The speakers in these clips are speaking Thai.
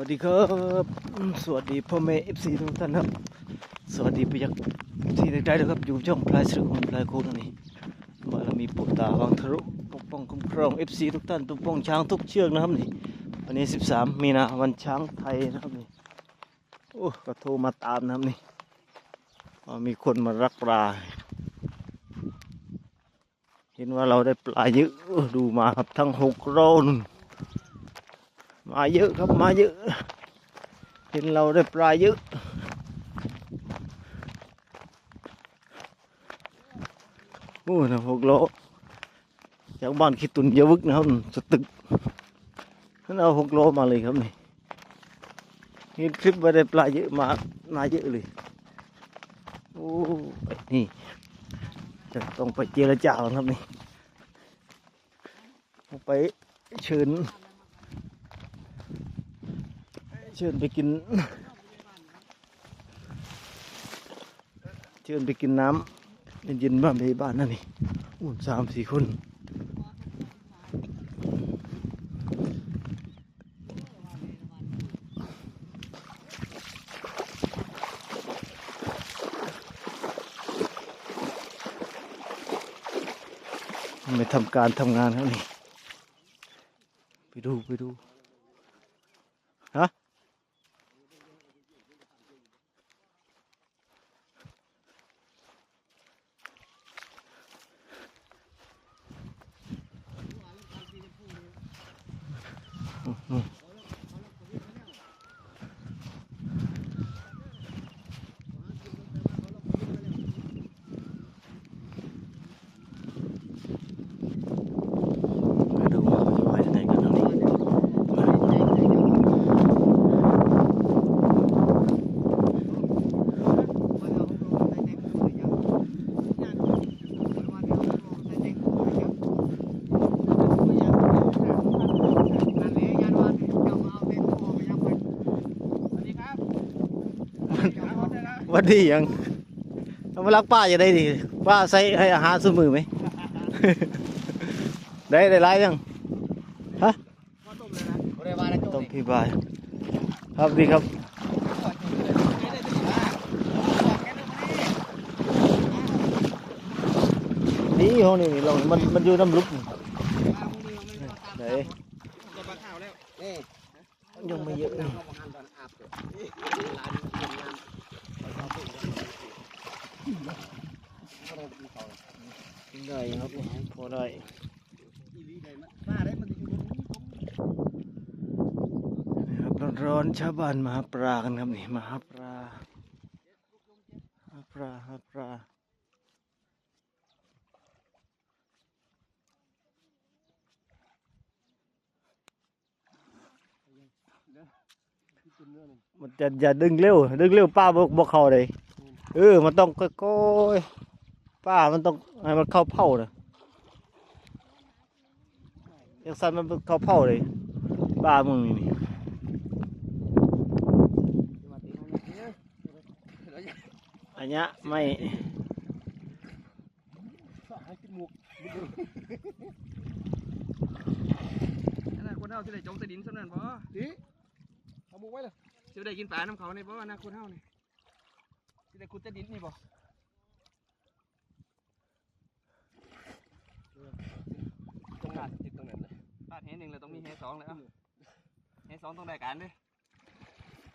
วัสดีครับ สวัสดีพ่อแม่เอฟซีทุกท่านครับ สวัสดีไปยังที่ใดๆนะครับอยู่ช่องพลายสื่อของพลายโคตรนี่บารมีปุตตาวังทะลุปกป้องคุ้มครองเอฟซีทุกท่านปกป้องช้างทุกเชือกนะครับนี่วันนี้ 13 มีนาวันช้างไทยนะครับนี่โอ้ก็โทรมาตามนะครับนี่มีคนมารักปลา เห็นว่าเราได้ปลาเยอะดูมาครับทั้งหกโลนน มาเยอะครับมาเยอะ เห็นเราได้ปลาเยอะโอ้นะหกโลจากบ้านคิดตุนเยอะวึกนะครับสตึกนั่นเอาหกโลมาเลยครับนี่เห็นคลิปว่าได้ปลาเยอะมามาเยอะเลยโอ้นี่จะต้องไปเจรจากันครับนี่ไปเชิญ เชิญไปกิน เชิญไปกินน้ำเย็นๆบ้านไปบ้านนั่นนี่อุ่นสามสี่คนไปทำการทำงานครับนี่ ไปดู ไปดู ฮะ ไปดูว่าเขาจะไปที่ไหนกันตรงนี้ วันดียังเอามารักป้าจะได้ดิป้าใส่ให้อาหารสมือไหม ได้ได้ไรยังฮะต้มพี่บาย ครับดีครับนี่ห้องนี้เรามันมันอยู่น้ำลุกไหนยังไม่เยอะ ได้ครับพอได้นะครับร้อนๆชาวบ้านมาหาปลากันครับนี่มาหาปลาหาปลาหาปลามันจะอย่าดึงเร็ว ดึงเร็วป้าบอกบอกเขาเลยเออมันต้องค่อยๆ ป้ามันต้องให้มันเข้าเผานะยังสั่นมันเข้าเผาเลยป้ามึงนี่นี่อันเนี้ยไม่อนาคตเฮาสิได้จมใต้ดินซำนั้นบ่ดิเอามุกไว้เลยสิได้กินปลาน้ำเขานี่บ่อนาคตเฮานี่สิได้ขุดใต้ดินนี่บ่ ตรงนั้นติดตรงนั้นเลยปลาแหหนึ่งแล้วต้องมีแหสองแล้วแหสองต้องได้การเด้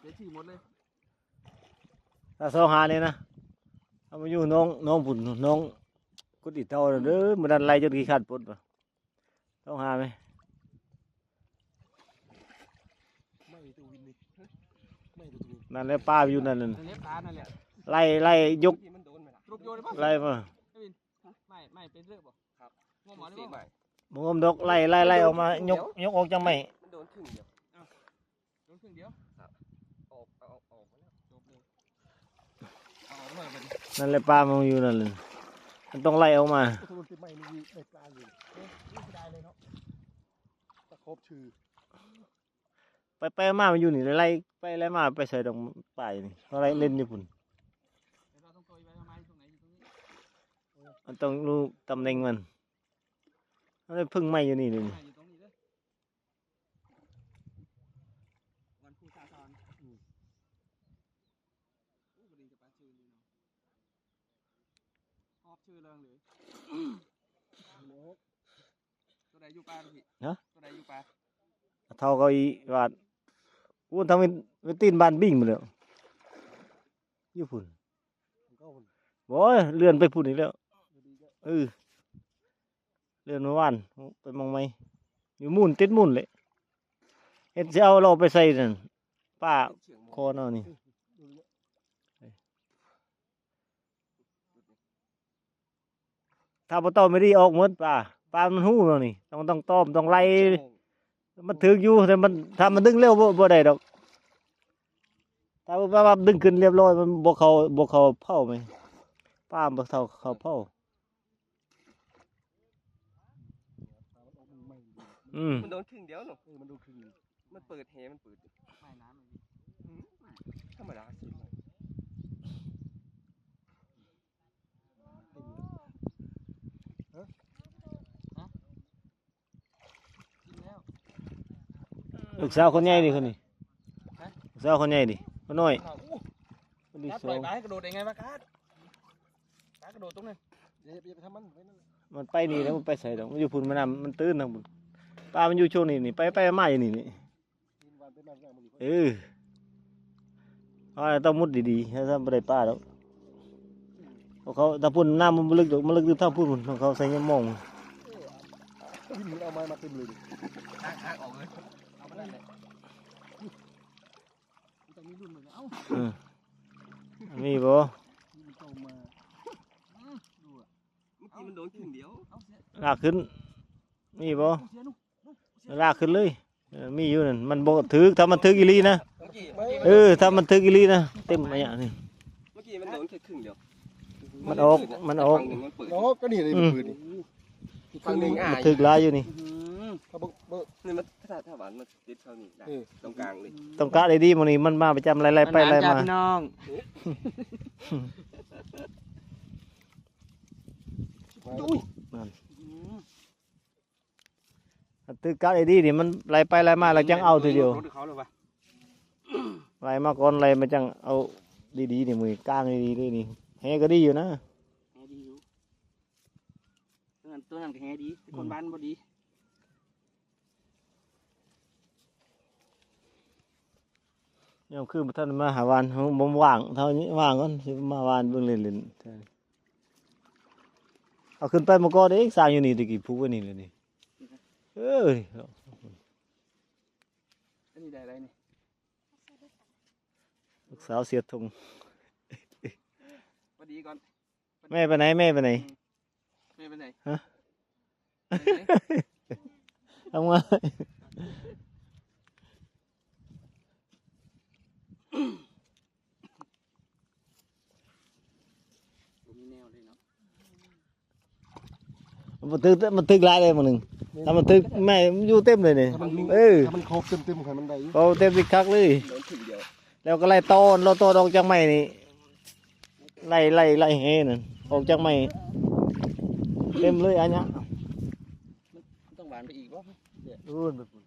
เดี๋ยวชื่อหมดเลยถ้าสองหาเนี่ยนะเอามาอยู่น้องน้องผุนน้องกุฏิเท่าเด้อมันดันไล่จนขี้ขาดปดปะต้องหาไหมไม่ตัววินนี่ไม่ตัววินนั่นแหละป้าอยู่นั่นน่ะนั่นแหละปลานั่นแหละไล่ไล่ยกที่มันโดนไหมล่ะรูปโยนได้บ่ไล่มาไม่ไม่เป็นเรื่องบ่ครับงมหมอได้บ่ มงมดกไล่ไล่ไล่ออกมายกยกออกจังไม่มันโดนครึ่งเดียวโดนครึ่งเดียวออกเอาออกมาแล้วจบเลยเอาออกมาบัดนี้นั่นแหละป้ามันอยู่นั่นเลยมันต้องไล่ออกมาตัวที่ไม่มีไม่ปลาอยู่เอ๊ะนี่ได้เลยเนาะตะครบชื่อไปไปมามันอยู่นี่ไล่ไปไล่มาไปใส่ดอกป่ายนี่เขาไล่เล่นญี่ปุ่นเดี๋ยวเราต้องโกยไว้ อะไรพึ่งไหมอยู่นี่นี่อยู่นี้เลยวันครูซาซอร้วันนี้ชื่อเรื่องหรือตัวใดอยู่ปลาพี่ฮะตัวใดอยู่ปลาเท่าก็อีบาทอู้ทำเป็นเป็นตีนบานบิ่งหมดแล้วอยู่พุ่นโอ้ยเลื่อนไปพุ่นอีกแล้วเออ เลื่อนเมื่อวานไปมองไหมอยู่มุ่นติดมุ่นเลยเห็นจะเอาเราไปใส่นั่นป้าคอเนาะนี่ถ้าปต้อไม่ได้ออกหมดป้าป้ามันหู้เนาะนี่ต้องต้องต้อมต้องไล่มันถึกอยู่แต่มันถ้ามันดึงเร็วบ่บ่ได้ดอกถ้าว่าว่าดึงขึ้นเรียบร้อยมันบ่เขาบ่เขาเผาไหมป้าบ่เขาเขาเผา ตามันออกมือใหม่ดี อืมมันโดนครึ่งเดียวเนาะเออมันดูครึ่งมันเปิดแหมันเปิดไม่น้ำธรรมดาสิลูกสาวคนใหญ่ดิคนนี้ลูกสาวคนใหญ่ดิคนน้อยคนที่กัดสปล่ออยงปลาให้กระโดดยังไงวะกัดกัดกระโดดตรงนั้นเดี๋ยวอย่าไปทำมันไว้นั่นแหละมันไปนี่แล้วมันไปใส่ดอกมันอยู่พุ่นมันนำมันตื้นทางพุ่น ป้ามันอยู่ช่วงนี้นี่ไปไปมาอยู่นี่นี่กินวันเป็นวันแรกมันอยู่เออเอาล่ะต้องมุดดีๆถ้าทำไม่ได้ป้าแล้วเพราะเขาถ้าพุ่นน้ำมันบ่ลึกดอกมันลึกดูทางพุ่นพุ่นของเขาใส่ยามมองวิ่งเอาไม้มาเต็มเลยดิทางทางออกเลยเอาไปได้เลยมันต้องมีรุ่นเหมือนกันเอ้าเออมีบ่มันต้องมาดูอะเมื่อกี้มันโดนครึ่งเดียวเอาเสียลากขึ้นมีบ่เสียนุ ลากขึ้นเลยเออมีอยู่นั่นมันบ่ถึกถ้ามันถึกอีหลีนะเมื่อกี้เออถ้ามันถึกอีหลีนะเต็มอะอย่างนี้เมื่อกี้มันโดนแค่ครึ่งเดียวมันออกมันออก ฝั่งหนึ่งมันเปิดเนาะก็นี่เลยอืม ปืนนี่อีกคฝั่รึ่งงหหนึ่นึ่งงอะมันถึกหลายอยู่นี่ถ้าบ่บ่นี่มันถ้าถ้าหวานมันติดเท่านี้ได้เออ ตรงกลางเลยต้องกะได้ดีมื้อนี้มันมาประจำไล่ๆไปไล่มา น้องอุ้ยมัน ถึกกะได้ดีนี่มันไล่ไปไล่มาแล้วจังเอาทีเดียวรถเขาเลยวะไล่มาก่อนไล่มาจังเอาดีๆนี่มือกลางดีๆเลยนี่แฮก็ดีอยู่นะแฮดีอยู่ตัวนั้นตัวนั้นก็แฮดีแต่คนบ้านบ่ดียังคือบ่ทันมาหาวานเฮาบ่ว่างเท่านี้ว่างก่อนสิมาวานเบิ่งเล่นๆเอาขึ้นไปมาก่อนเด้สร้างอยู่นี่ตะกี้ผูกไว้นี่เลยนี่ เอ้ยอันนี้ได้อะไรนี่ลูกสาวเสียทงบ่ดีก่อนแม่ไปไหนแม่ไปไหนไม่เป็นไรฮะไปไหนทำงานบ่มีแนวเลยเนาะมันตึกมันตึกหลายเลยมื้อหนึง ถ้ามันตึกแม่มันอยู่เต็มเลยนี่ถ้ามันเออถ้ามันครบเต็มเต็มๆให้มันได้อยู่เขาเต็มสิคักเลย โดนถึงเดียวแล้วก็ไล่ตอนเราตอนออกจากไม้นี่ไล่ไล่ไล่เฮนั่นออกจากไม้เต็มเลยอันเนี้ยมันต้องหวานไปอีกบ่รูนไปปุ่น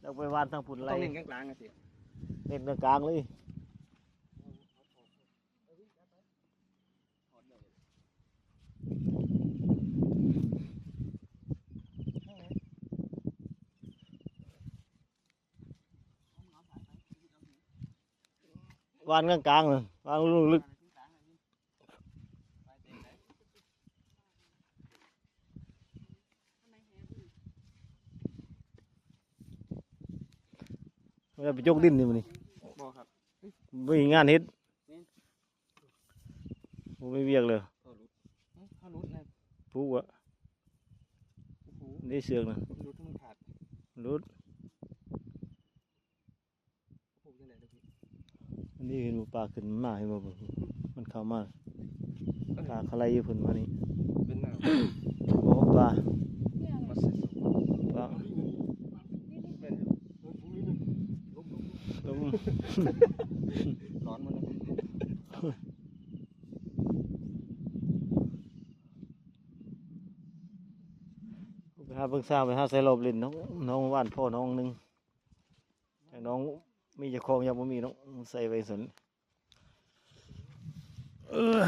แล้วไปวานทางปุ่นต้ไล่องเล่นกลางๆอะสิเล่นกลางๆเลย วานกลางๆเลยวานลึกๆเราไปยกดินนี่มันนี่บ่ครับไม่มีงานเฮ็ดผมไม่เวียกเลยเขารุดเอ้ยเขารุดนะผูกอะโอ้โหได้เสือกนะรุดให้มันขาด รุด ผูกจังได๋เด้อพี่ อั นนี้เห็นหมูปลาขึ้นมาเห็นบ่เบิ่งมันเข้ามาปลาเขาไล่อยู่เพิ่นมานี่เป็นหน้าบ่ปลามาใส่สุกปลาเป็นอยู่ลมร้อนมันเลยไปหาเบิ่งสร้างไปหาใส่รอบเล่นน้องน้องว่านพ่อน้องหนึงแต่น้อง มีจะคลองยังไม่มีน้องใส่ไว้สนเออ